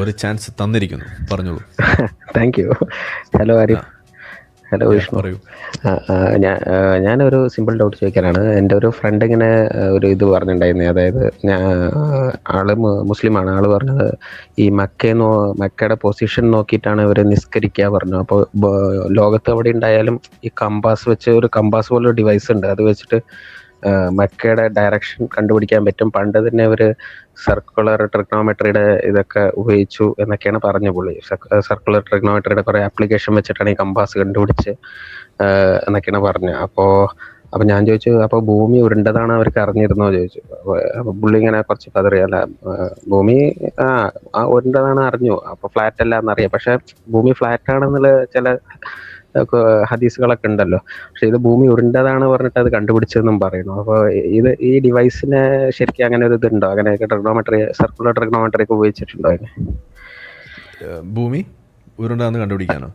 ഒരു ചാൻസ് തന്നിരിക്കുന്നു. പറഞ്ഞോളൂ. Thank you hello Arif hello Vishnu പറയൂ. ഞാൻ ഞാനൊരു സിമ്പിൾ ഡൗട്ട് ചോദിക്കാനാണ്. എന്റെ ഒരു ഫ്രണ്ട് ഇങ്ങനെ ഒരു ഇത് പറഞ്ഞിട്ടുണ്ടായിരുന്നു. അതായത് ഞാൻ ആൾ മുസ്ലിമാണ്. ആൾ പറഞ്ഞത് ഈ മക്ക നോ മക്കയുടെ പൊസിഷൻ നോക്കിയിട്ടാണ് ഇവർ നിസ്കരിക്കുക പറഞ്ഞു അപ്പോൾ ലോകത്ത് എവിടെ ഉണ്ടായാലും ഈ കമ്പാസ് വെച്ച് ഒരു കമ്പാസ് പോലെ ഡിവൈസ് ഉണ്ട്. അത് വെച്ചിട്ട് മക്കയുടെ ഡയറക്ഷൻ കണ്ടുപിടിക്കാൻ പറ്റും. പണ്ട് തന്നെ അവർ സർക്കുലർ ട്രിഗ്നോമെട്രിയുടെ ഇതൊക്കെ ഉപയോഗിച്ചു എന്നൊക്കെയാണ് പറഞ്ഞു പുള്ളി. സർക്കുലർ ട്രിഗ്നോമെട്രിയുടെ കുറേ ആപ്ലിക്കേഷൻ വെച്ചിട്ടാണ് ഈ കമ്പാസ് കണ്ടുപിടിച്ച് എന്നൊക്കെയാണ് പറഞ്ഞത്. അപ്പോൾ അപ്പം ഞാൻ ചോദിച്ചു അപ്പോൾ ഭൂമി ഉരുണ്ടതാണ് അവർക്ക് അറിഞ്ഞിരുന്നോ? ചോദിച്ചു. അപ്പോൾ അപ്പൊ പുള്ളി ഇങ്ങനെ കുറച്ച് പതറിയല്ല ഭൂമി ആ ആ ഉരുണ്ടതാണ് അറിഞ്ഞു. അപ്പോൾ ഫ്ലാറ്റ് അല്ല എന്നറിയാം. പക്ഷേ ഭൂമി ഫ്ലാറ്റ് ആണെന്നുള്ള ചില ഹദീസുകളൊക്കെ ഉണ്ടല്ലോ. പക്ഷെ ഇത് ഭൂമി ഉരുണ്ടതാണ് പറഞ്ഞിട്ട് അത് കണ്ടുപിടിച്ചതെന്നും പറയുന്നു. അപ്പോൾ ഇത് ഈ ഡിവൈസിന് ശരിക്കും അങ്ങനെ ഒരു ഇതുണ്ടോ? അങ്ങനെ ട്രിഗ്നോമെട്രി സർക്കുലർ ട്രിഗ്നോമെട്രി ഒക്കെ ഉപയോഗിച്ചിട്ടുണ്ടോ അതിന്? ഭൂമി ഉരുണ്ടാന്ന് കണ്ടുപിടിക്കാനോ?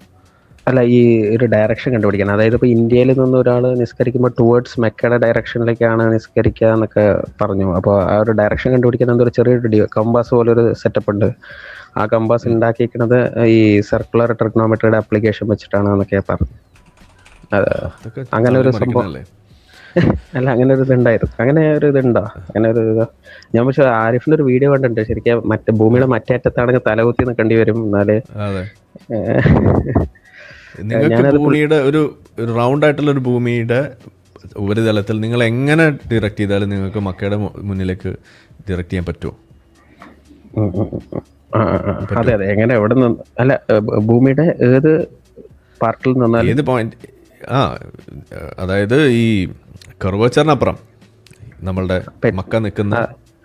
അല്ല ഈ ഒരു ഡയറക്ഷൻ കണ്ടുപിടിക്കാൻ. അതായത് ഇപ്പോൾ ഇന്ത്യയിൽ നിന്ന് ഒരാൾ നിസ്കരിക്കുമ്പോൾ ടുവേർഡ്സ് മെക്കയുടെ ഡയറക്ഷനിലേക്കാണ് നിസ്കരിക്കുക എന്നൊക്കെ പറഞ്ഞു. അപ്പോൾ ആ ഒരു ഡയറക്ഷൻ കണ്ടുപിടിക്കാൻ എന്തോ ഒരു ചെറിയൊരു ഡി കമ്പാസ് പോലെ ഒരു സെറ്റപ്പ് ഉണ്ട്. ആ കമ്പാസ് ഉണ്ടാക്കിയിരിക്കുന്നത് ഈ സർക്കുലർ ട്രിഗ്നോമെട്രിയുടെ ആപ്ലിക്കേഷൻ വെച്ചിട്ടാണ് എന്നൊക്കെ പറഞ്ഞു അങ്ങനെ ഒരു സംഭവം? അല്ല അങ്ങനെ ഒരു ഇതുണ്ടായിരുന്നു. അങ്ങനെ ഒരു ഇതുണ്ടോ? അങ്ങനെ ഒരു ഞാൻ പക്ഷെ ആരിഫിന്റെ ഒരു വീഡിയോ കണ്ടിട്ടുണ്ട്. ശരിക്കും മറ്റേ ഭൂമിയുടെ മറ്റേ അറ്റത്താണെങ്കിൽ തലകുത്തി നിൽക്കേണ്ടി വരും. എന്നാൽ നിങ്ങൾക്ക് ഭൂമിയുടെ ഒരു റൗണ്ട് ആയിട്ടുള്ള ഒരു ഭൂമിയുടെ ഉപരിതലത്തിൽ നിങ്ങൾ എങ്ങനെ ഡിറക്റ്റ് ചെയ്താലും നിങ്ങൾക്ക് മക്കയുടെ മുന്നിലേക്ക് ഡിറക്റ്റ് ചെയ്യാൻ പറ്റുമോ. അതെ അതെ. എങ്ങനെ? എവിടെ നിന്ന് അല്ല ഭൂമിയുടെ ഏത് പാർട്ടിൽ നിന്നാലും ഏത് പോയിന്റ് ആ അതായത് ഈ കർവച്ചറിനപ്പുറം നമ്മളുടെ മക്ക നിൽക്കുന്ന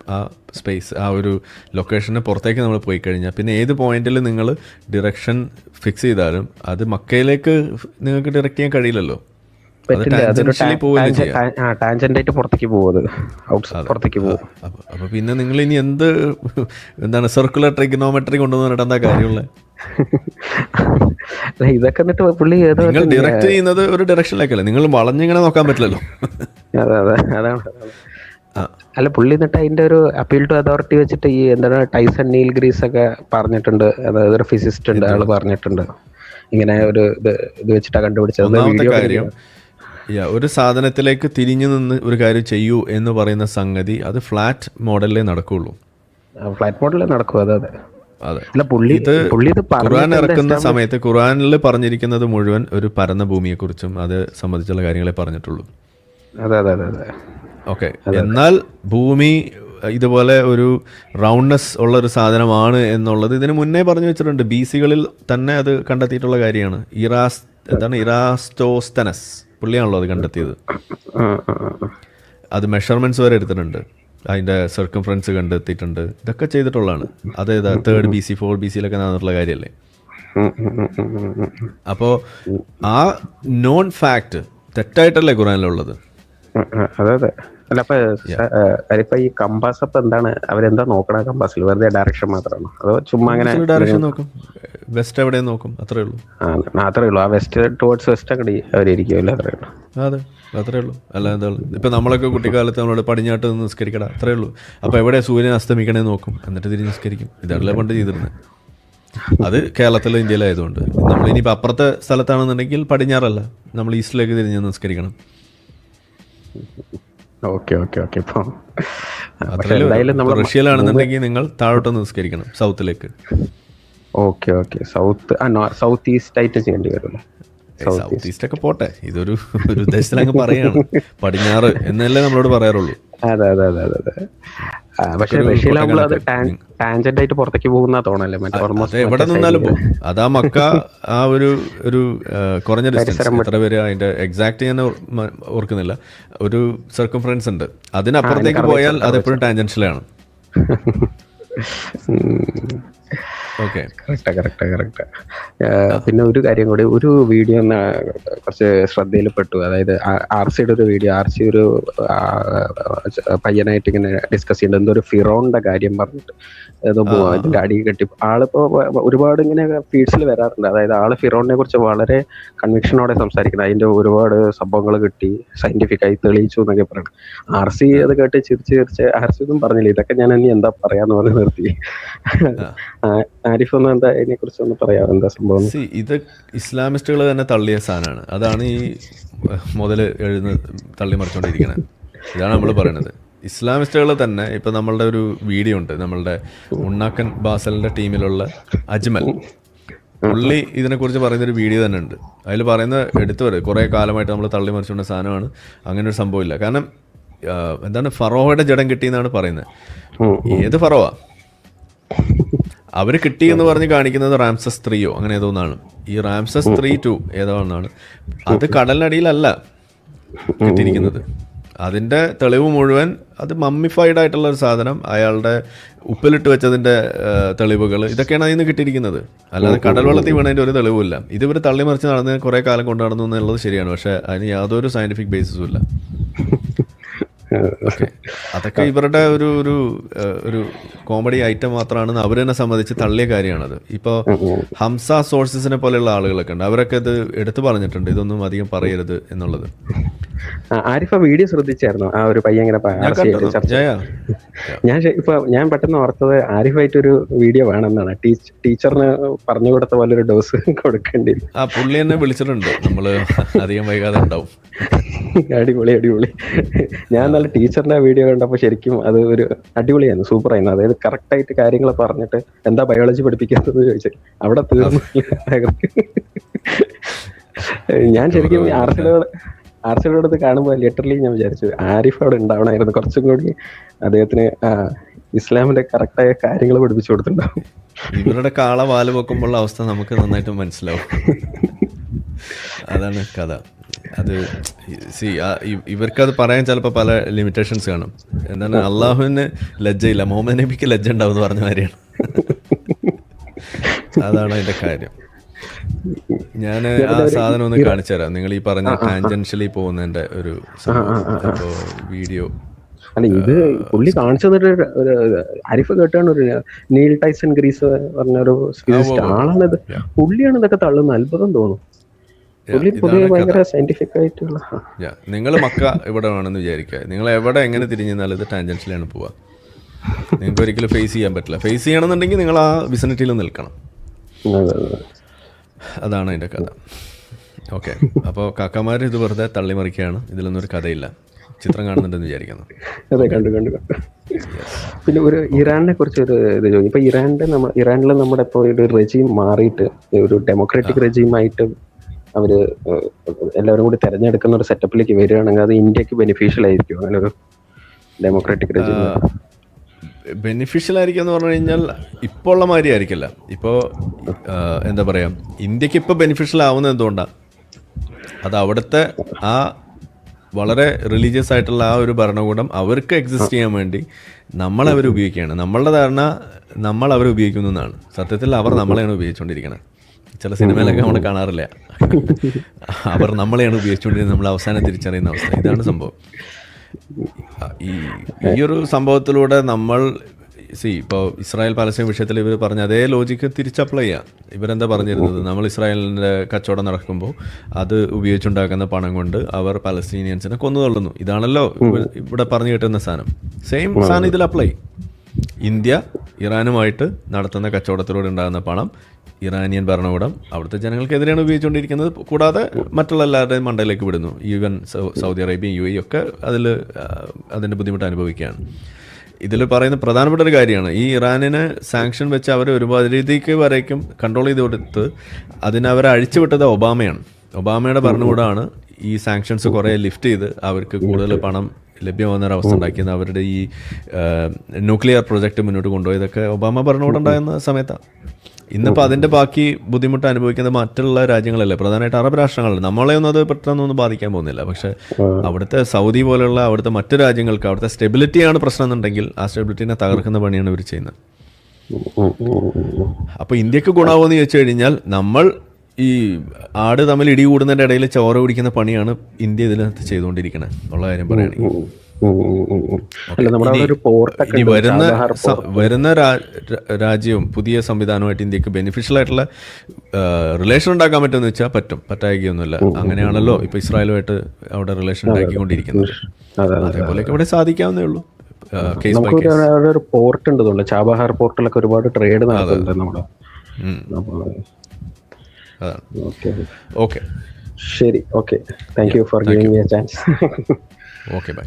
ആ. സ്പേസ് ആ ഒരു ലൊക്കേഷന് പുറത്തേക്ക് നമ്മൾ പോയി കഴിഞ്ഞാൽ പിന്നെ ഏത് പോയിന്റിൽ നിങ്ങൾ ഡിറക്ഷൻ ഫിക്സ് ചെയ്താലും അത് മക്കയിലേക്ക് നിങ്ങൾക്ക് ഡിറക്റ്റ് ചെയ്യാൻ കഴിയില്ലല്ലോ. പറ്റില്ല. അതൊരു പുറത്തേക്ക് പുറത്തേക്ക് പോകും. അപ്പൊ പിന്നെ നിങ്ങൾ ഇനി എന്ത് എന്താണ് സർക്കുലർ ട്രിഗ്നോമെട്രി കൊണ്ടുവന്നിട്ട് എന്താ കാര്യമുള്ളത് ഇതൊക്കെ എന്നിട്ട് പുള്ളി നിങ്ങൾ ഡയറക്റ്റ് ചെയ്യുന്നത് ഒരു ഡയറക്ഷനിലേക്കല്ലേ നിങ്ങൾ വളഞ്ഞിങ്ങനെ നോക്കാൻ പറ്റില്ലല്ലോ. അതെ അതെ. അതാണ്. അല്ല പുള്ളി എന്നിട്ട് അതിന്റെ ഒരു അപ്പീൽ ടു അതോറിറ്റി വെച്ചിട്ട് ഈ എന്താണ് ടൈസൺ നീൽ ഗ്രീസ് ഒക്കെ പറഞ്ഞിട്ടുണ്ട്. അതായത് ഒരു ഫിസിസ്റ്റ് ഉണ്ട്. ആൾ പറഞ്ഞിട്ടുണ്ട്. ഇങ്ങനെ ഒരു ഇത് ഇത് വെച്ചിട്ടാ കണ്ടുപിടിച്ചത്. വീഡിയോ ഒരു സാധനത്തിലേക്ക് തിരിഞ്ഞു നിന്ന് ഒരു കാര്യം ചെയ്യൂ എന്ന് പറയുന്ന സംഗതി അത് ഫ്ലാറ്റ് മോഡലിലേ നടക്കുള്ളൂ. ഫ്ലാറ്റ് മോഡലിൽ നടക്കും അതെ അതെ. അതെ. പുള്ളി ഇത് ഖുർആൻ ഇറക്കുന്ന സമയത്ത് ഖുർആനിൽ പറഞ്ഞിരിക്കുന്നത് മുഴുവൻ ഒരു പരന്ന ഭൂമിയെക്കുറിച്ചും അത് സംബന്ധിച്ചുള്ള കാര്യങ്ങളെ പറഞ്ഞിട്ടുള്ളൂ. അതെ അതെ അതെ അതെ. ഓക്കെ എന്നാൽ ഭൂമി ഇതുപോലെ ഒരു റൗണ്ട്നെസ് ഉള്ള ഒരു സാധനമാണ് എന്നുള്ളത് ഇതിന് മുന്നേ പറഞ്ഞു വെച്ചിട്ടുണ്ട്. ബി സികളിൽ തന്നെ അത് കണ്ടെത്തിയിട്ടുള്ള കാര്യമാണ്. ഇറാസ് എന്താണ്? ഇറാസ്റ്റോസ്തനസ് പുള്ളിയാണല്ലോ അത് കണ്ടെത്തിയത്. അത് മെഷർമെന്റ്സ് വരെ എടുത്തിട്ടുണ്ട്. അതിന്റെ സർക്കംഫറൻസ് കണ്ടെത്തിയിട്ടുണ്ട്. ഇതൊക്കെ ചെയ്തിട്ടുള്ളതാണ്. അതായത് third B C four B സിയിലൊക്കെ നടന്നിട്ടുള്ള കാര്യമല്ലേ. അപ്പോൾ ആ നോൺ ഫാക്ട് തെറ്റായിട്ടല്ലേ ഖുറാനിലുള്ളത് അതെ അതെ. അല്ല അപ്പൊ അതിപ്പോ ഈ കമ്പാസ് അപ്പൊ എന്താണ്? അവരെന്താ നോക്കണ കമ്പാസിൽ വെറുതെ ഡയറക്ഷൻ മാത്രമാണ്? അതോ ചുമ്മാ അങ്ങനെ ഡയറക്ഷൻ നോക്കും. വെസ്റ്റ് എവിടെ നോക്കും അത്രേ ഉള്ളൂ. ആ, അത്രേ ഉള്ളൂ. ആ വെസ്റ്റ് ടുവേർഡ്സ് വെസ്റ്റ് അങ്ങോട്ട് അവരിയ്ക്കുമല്ലോ അത്രേ ഉള്ളൂ. അതെ. അത്രേ ഉള്ളൂ. അല്ല എന്താ ഇപ്പൊ നമ്മളൊക്കെ കുട്ടിക്കാലത്ത് നമ്മളോട് പടിഞ്ഞാട്ട് നിന്ന് നിസ്കരിക്കട. അത്രേ ഉള്ളൂ. അപ്പൊ എവിടെ സൂര്യൻ അസ്തമിക്കണേ നോക്കും. എന്നിട്ട് തിരിഞ്ഞ് നിസ്കരിക്കും. ഇതല്ലേ പണ്ട് ചെയ്തിരുന്നത് അത് കേരളത്തിലും ഇന്ത്യയിലായതുകൊണ്ട് നമ്മൾ ഇനിയിപ്പോൾ അപ്പുറത്തെ സ്ഥലത്താണെന്നുണ്ടെങ്കിൽ പടിഞ്ഞാറല്ല. നമ്മൾ ഈസ്റ്റിലേക്ക് തിരിഞ്ഞ് നിസ്കരിക്കണം. Okay okay okay. ഇപ്പം എന്തായാലും നമ്മൾ റഷ്യയിലാണെന്നുണ്ടെങ്കിൽ നിങ്ങൾ താഴോട്ട് നിസ്കരിക്കണം സൗത്തിലേക്ക്. Okay okay. South south east ആയിട്ട് ചെയ്യേണ്ടി വരുമല്ലോ. സൗത്ത് ഈസ്റ്റ് ഒക്കെ പോട്ടെ. ഇതൊരു ഒരു ഉദ്ദേശത്തിൽ അങ്ങ് പറയാണ്. പടിഞ്ഞാറ് എന്നല്ലേ നമ്മളോട് പറയാറുള്ളൂ. അതെ അതെ അതെ അതെ. പക്ഷെ റഷ്യയിലാകുമ്പോൾ അത് ടാൻജന്റ് ആയിട്ട് പുറത്തേക്ക് പോകുന്ന തോന്നല്ലേ മറ്റേ അത് ഓൾമോസ്റ്റ് എവിടെ നിന്നാലും പോകും. അതാ മക്ക ആ ഒരു ഒരു കുറഞ്ഞ ഡിസ്റ്റൻസ് എത്ര പേര് അതിന്റെ എക്സാക്ട് ഞാൻ ഓർക്കുന്നില്ല. ഒരു സർക്കംഫറൻസ് ഉണ്ട്. അതിനപ്പുറത്തേക്ക് പോയാൽ അത് എപ്പോഴും ടാൻജൻഷ്യലാണ് കറക്റ്റാ കറക്റ്റാ കറക്റ്റാ. പിന്നെ ഒരു കാര്യം കൂടി ഒരു വീഡിയോ കുറച്ച് ശ്രദ്ധയിൽപ്പെട്ടു. അതായത് ആർ സിയുടെ ഒരു വീഡിയോ ആർ സി ഒരു പയ്യനായിട്ട് ഇങ്ങനെ ഡിസ്കസ് ചെയ്യുന്നുണ്ട് എന്തോ ഒരു ഫിറോണിന്റെ കാര്യം പറഞ്ഞിട്ട്. ഇതിന്റെ അടി കെട്ടി. ആളിപ്പോ ഒരുപാട് ഇങ്ങനെ ഫീഡ്സിൽ വരാറുണ്ട്. അതായത് ആൾ ഫിറോണിനെ കുറിച്ച് വളരെ കൺവിക്ഷനോടെ സംസാരിക്കുന്നത്. അതിന്റെ ഒരുപാട് സംഭവങ്ങൾ കിട്ടി. സയന്റിഫിക് ആയി തെളിയിച്ചു എന്നൊക്കെ പറയുന്നത് ആർ സി അത് കേട്ട് ചിരിച്ച് ചിരിച്ച് ആർ സി ഒന്നും പറഞ്ഞില്ല. ഇതൊക്കെ ഞാൻ ഇനി എന്താ പറയാന്ന് പറഞ്ഞ് നിർത്തി. ആരിഫ് ഒന്ന് എന്താ ഇതിനെ കുറിച്ച് ഒന്ന് പറയാം എന്താ സംഭവം? ഇത് ഇസ്ലാമിസ്റ്റുകൾ തന്നെ തള്ളിയ സാധനമാണ്. അതാണ് ഈ മുതൽ എഴുന്ന് തള്ളി മറിച്ചുകൊണ്ടിരിക്കുന്നത് ഇതാണ് നമ്മൾ പറയുന്നത് ഇസ്ലാമിസ്റ്റുകൾ തന്നെ ഇപ്പം നമ്മളുടെ ഒരു വീഡിയോ ഉണ്ട്. നമ്മളുടെ ഉണ്ണാക്കൻ ബാസലിന്റെ ടീമിലുള്ള അജ്മൽ. പുള്ളി ഇതിനെക്കുറിച്ച് പറയുന്നൊരു വീഡിയോ തന്നെ ഉണ്ട്. അതിൽ പറയുന്ന എടുത്തു വരും കുറേ കാലമായിട്ട് നമ്മൾ തള്ളി മറിച്ചുകൊണ്ട സാധനമാണ്. അങ്ങനെ ഒരു സംഭവമില്ല കാരണം എന്താണ് ഫറോഹയുടെ ജഡം കിട്ടിയെന്നാണ് പറയുന്നത്. ഏത് ഫറോവാ? അവർ കിട്ടി എന്ന് പറഞ്ഞ് കാണിക്കുന്നത് റാംസസ് ത്രീയോ അങ്ങനെ ഏതോ ഒന്നാണ്. ഈ റാംസസ് ത്രീ ടു ഏതോ ഒന്നാണ്. അത് കടലിനടിയിലല്ല കിട്ടിയിരിക്കുന്നത്. അതിന്റെ തെളിവ് മുഴുവൻ അത് മമ്മിഫൈഡ് ആയിട്ടുള്ള ഒരു സാധനം. അയാളുടെ ഉപ്പിലിട്ട് വെച്ചതിന്റെ തെളിവുകൾ ഇതൊക്കെയാണ് അതിൽ നിന്ന് കിട്ടിയിരിക്കുന്നത്. അല്ലാതെ കടൽ വെള്ളത്തിൽ വീണതിന്റെ ഒരു തെളിവുമില്ല. ഇത് ഇവർ തള്ളിമറിച്ച് നടന്ന് കുറേ കാലം കൊണ്ട് നടന്നു എന്നുള്ളത് ശരിയാണ്. പക്ഷേ അതിന് യാതൊരു സയന്റിഫിക് ബേസിസും ഇല്ല. അതൊക്കെ ഇവരുടെ ഒരു ഒരു ഒരു കോമഡി ഐറ്റം മാത്രമാണ് അവർ തന്നെ സംബന്ധിച്ച് തള്ളിയ കാര്യമാണത്. ഇപ്പോൾ ഹംസ സോഴ്സസിനെ പോലെയുള്ള ആളുകളൊക്കെ ഉണ്ട്. അവരൊക്കെ ഇത് എടുത്തു പറഞ്ഞിട്ടുണ്ട്. ഇതൊന്നും അധികം പറയരുത് എന്നുള്ളത്. ആരിഫ് വീഡിയോ ശ്രദ്ധിച്ചായിരുന്നു? ആ ഒരു പയ്യ ഇങ്ങനെ ഞാൻ ഇപ്പൊ ഞാൻ പെട്ടെന്ന് ഓർത്തത് ആരിഫായിട്ടൊരു വീഡിയോ വേണമെന്നാണ്. ടീച്ച് ടീച്ചറിന് പറഞ്ഞു കൊടുത്ത പോലെ ഒരു ഡോസ് കൊടുക്കേണ്ടി ആ പുള്ളി എന്നെ വിളിച്ചിട്ടുണ്ട്. നമ്മൾ അധികം വൈകാതെ ഉണ്ടാവും. അടിപൊളി അടിപൊളി. ഞാൻ നല്ല ടീച്ചറിന്റെ വീഡിയോ കണ്ടപ്പോൾ ശരിക്കും അത് ഒരു അടിപൊളിയായിരുന്നു സൂപ്പർ ആയിരുന്നു. അതായത് കറക്റ്റ് ആയിട്ട് കാര്യങ്ങൾ പറഞ്ഞിട്ട് എന്താ ബയോളജി പഠിപ്പിക്കുന്നത് ചോദിച്ചു അവിടെ തീർന്നു. ഞാൻ ശരിക്കും ആർസിയുടെ അടുത്ത് കാണുമ്പോൾ ലിറ്ററലി ഞാൻ വിചാരിച്ചു ആരിഫ് അവിടെ ഉണ്ടാവണമായിരുന്നു കുറച്ചും കൂടി അദ്ദേഹത്തിന് ഇസ്ലാമിന്റെ കറക്റ്റായ കാര്യങ്ങൾ പഠിപ്പിച്ചു കൊടുത്തിട്ടുണ്ടാവും. ഇവരുടെ കാള വാൽ വെക്കുമ്പോഴുള്ള അവസ്ഥ നമുക്ക് നന്നായിട്ട് മനസ്സിലാവും. അതാണ് കഥ. അത് സി ഇവർക്കത് പറയാൻ ചിലപ്പോൾ പല ലിമിറ്റേഷൻസ് കാണും. എന്താണ് അള്ളാഹുവിന് ലജ്ജയില്ല മുഹമ്മദ് നബിക്ക് ലജ്ജ ഉണ്ടാവും എന്ന് പറഞ്ഞ കാര്യമാണ് അതാണ് അതിന്റെ കാര്യം. ഞാൻ ആ സാധനം ഒന്ന് കാണിച്ചു തരാം നിങ്ങൾ ഈ പറഞ്ഞ ടാൻജൻഷ്യലി പോകുന്നതിന്റെ ഒരു വീഡിയോ അല്ല ഇത് പുള്ളി കാണിച്ചു തന്നിട്ട് ഒരു- അരിഫ് കേട്ടാണ് ഒരു നീൽ ടൈസൺ ഗ്രീസ് പറഞ്ഞ ഒരു ആളാണ് ഇത് പുള്ളിയാണ് ഇതൊക്കെ തള്ളുന്ന അത്ഭുതം തോന്നും നിങ്ങൾ മക്ക ഇവിടെ വേണമെന്ന് വിചാരിക്കുക. നിങ്ങൾ എവിടെ എങ്ങനെ തിരിഞ്ഞു നിന്നാൽ ഇത് ടാൻജൻഷ്യലാണ് പോവുക. നിങ്ങൾക്ക് ഒരിക്കലും ഫേസ് ചെയ്യാൻ പറ്റില്ല. ഫേസ് ചെയ്യണമെന്നുണ്ടെങ്കിൽ നിങ്ങൾ ആ വിസിനിറ്റിയിൽ നിൽക്കണം. അതാണ് അതിന്റെ കഥ. ഓക്കെ. അപ്പോൾ കാക്കമാർ ഇത് വെറുതെ തള്ളിമറിക്കുകയാണ്. ഇതിലൊന്നും ഒരു കഥയില്ല. ചിത്രം കാണുന്നുണ്ടെന്ന് വിചാരിക്കുന്നു. അതെ കണ്ടു കണ്ടു. കണ്ടു പിന്നെ ഒരു ഇറാനെ കുറിച്ച് ഒരു ഇത് ചോദിക്കും. ഇപ്പൊ ഇറാന്റെ നമ്മ ഇറാനിലെ നമ്മുടെ ഇപ്പോൾ ഒരു റെജീം മാറിയിട്ട് ഒരു ഡെമോക്രാറ്റിക് റെജീമായിട്ട് അവർ എല്ലാവരും കൂടി തെരഞ്ഞെടുക്കുന്ന ഒരു സെറ്റപ്പിലേക്ക് വരികയാണെങ്കിൽ അത് ഇന്ത്യയ്ക്ക് ബെനിഫിഷ്യൽ ആയിരിക്കും. അങ്ങനെ ഒരു ഡെമോക്രാറ്റിക് റെജീം ബെനിഫിഷ്യൽ ആയിരിക്കും എന്ന് പറഞ്ഞു കഴിഞ്ഞാൽ ഇപ്പോൾ ഉള്ള മാതിരി ആയിരിക്കില്ല. ഇപ്പോൾ എന്താ പറയുക ഇന്ത്യയ്ക്ക് ഇപ്പോൾ ബെനിഫിഷ്യൽ ആവുന്നത് എന്തുകൊണ്ടാണ്? അത് അവിടുത്തെ ആ വളരെ റിലീജിയസ് ആയിട്ടുള്ള ആ ഒരു ഭരണകൂടം അവർക്ക് എക്സിസ്റ്റ് ചെയ്യാൻ വേണ്ടി നമ്മൾ അവർ ഉപയോഗിക്കുകയാണ്. നമ്മളുടെ ധാരണ നമ്മൾ അവരെ ഉപയോഗിക്കുന്നു എന്നാണ്. സത്യത്തിൽ അവർ നമ്മളെയാണ് ഉപയോഗിച്ചുകൊണ്ടിരിക്കുന്നത്. ചില സിനിമയിലൊക്കെ നമ്മൾ കാണാറില്ല. അവർ നമ്മളെയാണ് ഉപയോഗിച്ചുകൊണ്ടിരുന്നത് നമ്മൾ അവസാനം തിരിച്ചറിയുന്ന അവസ്ഥ. ഇതാണ് സംഭവം. ഈ ഈ ഒരു സംഭവത്തിലൂടെ നമ്മൾ സി ഇപ്പോൾ ഇസ്രായേൽ പാലസ്തീൻ വിഷയത്തിൽ ഇവർ പറഞ്ഞ അതേ ലോജിക്ക് തിരിച്ച് അപ്ലൈ ചെയ്യാം. ഇവരെന്താ പറഞ്ഞിരുന്നത്? നമ്മൾ ഇസ്രായേലിന്റെ കച്ചവടം നടക്കുമ്പോൾ അത് ഉപയോഗിച്ചുണ്ടാക്കുന്ന പണം കൊണ്ട് അവർ പലസ്തീനിയൻസിനെ കൊന്നു തള്ളുന്നു ഇതാണല്ലോ ഇവിടെ പറഞ്ഞു കിട്ടുന്ന സാധനം. സെയിം സാധനം ഇതിൽ അപ്ലൈ ഇന്ത്യ ഇറാനുമായിട്ട് നടത്തുന്ന കച്ചവടത്തിലൂടെ ഉണ്ടാകുന്ന പണം ഇറാനിയൻ ഭരണകൂടം അവിടുത്തെ ജനങ്ങൾക്കെതിരെയാണ് ഉപയോഗിച്ചുകൊണ്ടിരിക്കുന്നത്. കൂടാതെ മറ്റുള്ള എല്ലാവരുടെയും മണ്ടയിലേക്ക് വിടുന്നു. Even Saudi Arabia U A ഒക്കെ അതിൽ അതിന്റെ ബുദ്ധിമുട്ട് അനുഭവിക്കുകയാണ്. ഇതിൽ പറയുന്ന പ്രധാനപ്പെട്ട ഒരു കാര്യമാണ് ഈ ഇറാനിന് സാങ്ഷൻ വെച്ച് അവർ ഒരുപാട് രീതിക്ക് വരേക്കും കൺട്രോൾ ചെയ്ത് കൊടുത്ത് അതിനവരെ അഴിച്ചുവിട്ടത് ഒബാമയാണ്. ഒബാമയുടെ ഭരണകൂടമാണ് ഈ സാങ്ഷൻസ് കുറേ ലിഫ്റ്റ് ചെയ്ത് അവർക്ക് കൂടുതൽ പണം ലഭ്യമാകുന്ന ഒരു അവസ്ഥ ഉണ്ടാക്കിയത്. അവരുടെ ഈ ന്യൂക്ലിയർ പ്രൊജക്റ്റ് മുന്നോട്ട് കൊണ്ടുപോയതൊക്കെ ഒബാമ ഭരണകൂടം ഉണ്ടായിരുന്ന സമയത്താണ് ഇന്നിപ്പോൾ അതിന്റെ ബാക്കി ബുദ്ധിമുട്ട് അനുഭവിക്കുന്നത് മറ്റുള്ള രാജ്യങ്ങളല്ലേ പ്രധാനമായിട്ട് അറബ് രാഷ്ട്രങ്ങളല്ലേ. നമ്മളെ ഒന്നും അത് പെട്ടെന്നൊന്നും ബാധിക്കാൻ പോകുന്നില്ല. പക്ഷെ അവിടുത്തെ സൗദി പോലെയുള്ള അവിടുത്തെ മറ്റു രാജ്യങ്ങൾക്ക് അവിടുത്തെ സ്റ്റെബിലിറ്റിയാണ് പ്രശ്നം എന്നുണ്ടെങ്കിൽ ആ സ്റ്റെബിലിറ്റിനെ തകർക്കുന്ന പണിയാണ് ഇവർ ചെയ്യുന്നത്. അപ്പോൾ ഇന്ത്യയ്ക്ക് ഗുണമാവോന്ന് ചോദിച്ചു കഴിഞ്ഞാൽ നമ്മൾ ഈ ആട് തമ്മിൽ ഇടി കൂടുന്നതിന്റെ ഇടയിൽ ചോര പിടിക്കുന്ന പണിയാണ് ഇന്ത്യ ഇതിനകത്ത് ചെയ്തുകൊണ്ടിരിക്കുന്നത് ഉള്ള കാര്യം പറയുകയാണെങ്കിൽ. വരുന്ന വരുന്ന രാജ്യവും പുതിയ സംവിധാനമായിട്ട് ഇന്ത്യയ്ക്ക് ബെനിഫിഷ്യൽ ആയിട്ടുള്ള റിലേഷൻ ഉണ്ടാക്കാൻ പറ്റുമെന്ന് വെച്ചാൽ പറ്റും. പറ്റായിക്കൊന്നുമില്ല അങ്ങനെയാണല്ലോ ഇപ്പൊ ഇസ്രായേലുമായിട്ട് അവിടെ റിലേഷൻ ഉണ്ടാക്കിക്കൊണ്ടിരിക്കുന്നത്. അതെ അതെ അതേപോലെയൊക്കെ ഇവിടെ സാധിക്കാവുന്നേ ഉള്ളൂ. കേസ് ബൈ നമുക്ക് അവിടെ ഒരു പോർട്ട് ഉണ്ട് ചാബഹാർ പോർട്ടിലൊക്കെ ഒരുപാട് ട്രേഡ് നടക്കുന്നുണ്ട് നമ്മുടെ ഓക്കെ. ശരി okay. Thank you for giving me a chance okay bye